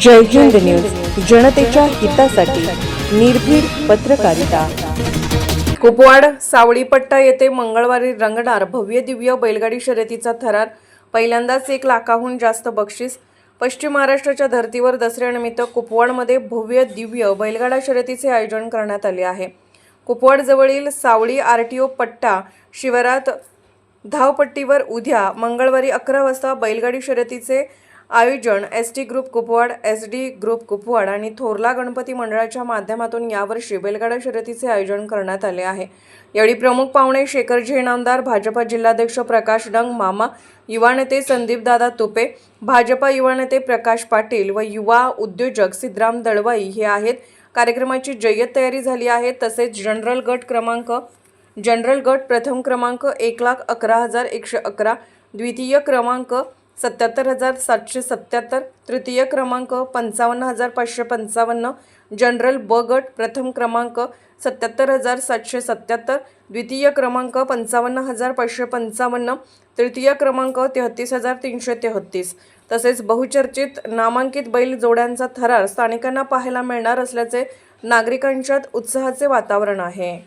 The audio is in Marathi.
जय हिंद न्यूज जनतेच्या हितासाठी निर्भीड पत्रकारिता. कुपवाड सावळीपट्टा येथे मंगळवारी रंगणार भव्य दिव्य बैलगाडी शर्यतीचा थरार. पहिल्यांदाच एक लाखाहून जास्त बक्षीस. पश्चिम महाराष्ट्राच्या धर्तीवर दसऱ्यानिमित्त कुपवाडमध्ये भव्य दिव्य बैलगाडा शर्यतीचे आयोजन करण्यात आले आहे. कुपवाडजवळील सावळी आर टी ओ पट्टा शिवारात धावपट्टीवर उद्या मंगळवारी अकरा वाजता बैलगाडी शर्यतीचे आयोजन S T group Kupwad S D group Kupwad आणि थोरला गणपती मंडळाच्या माध्यमातून यावर्षी बैलगाडा शर्यतीचे आयोजन करण्यात आले आहे. यावेळी प्रमुख पाहुणे शेखर इनामदार भाजपा जिल्हाध्यक्ष प्रकाश डंग मामा युवा नेते संदीपदादा तुपे भाजपा युवा नेते प्रकाश पाटील व युवा उद्योजक सिद्धराम दळवाई हे आहेत. कार्यक्रमाची जय्यत तयारी झाली आहे. तसेच जनरल गट क्रमांक जनरल गट प्रथम क्रमांक एक लाख अकरा हजार एकशे अकरा द्वितीय क्रमांक सत्याहत्तर हजार सातशे सत्याहत्तर तृतीय क्रमांक पंचावन्न हजार पाचशे पंचावन्न जनरल ब गट प्रथम क्रमांक सत्याहत्तर हजार सातशे सत्याहत्तर द्वितीय क्रमांक पंचावन्न हजार पाचशे पंचावन्न तृतीय क्रमांक तेहतीस हजार तीनशे तेहतीस. तसेच बहुचर्चित नामांकित बैल जोड्यांचा थरार स्थानिकांना पाहायला मिळणार असल्याचे नागरिकांच्यात उत्साहाचे वातावरण आहे.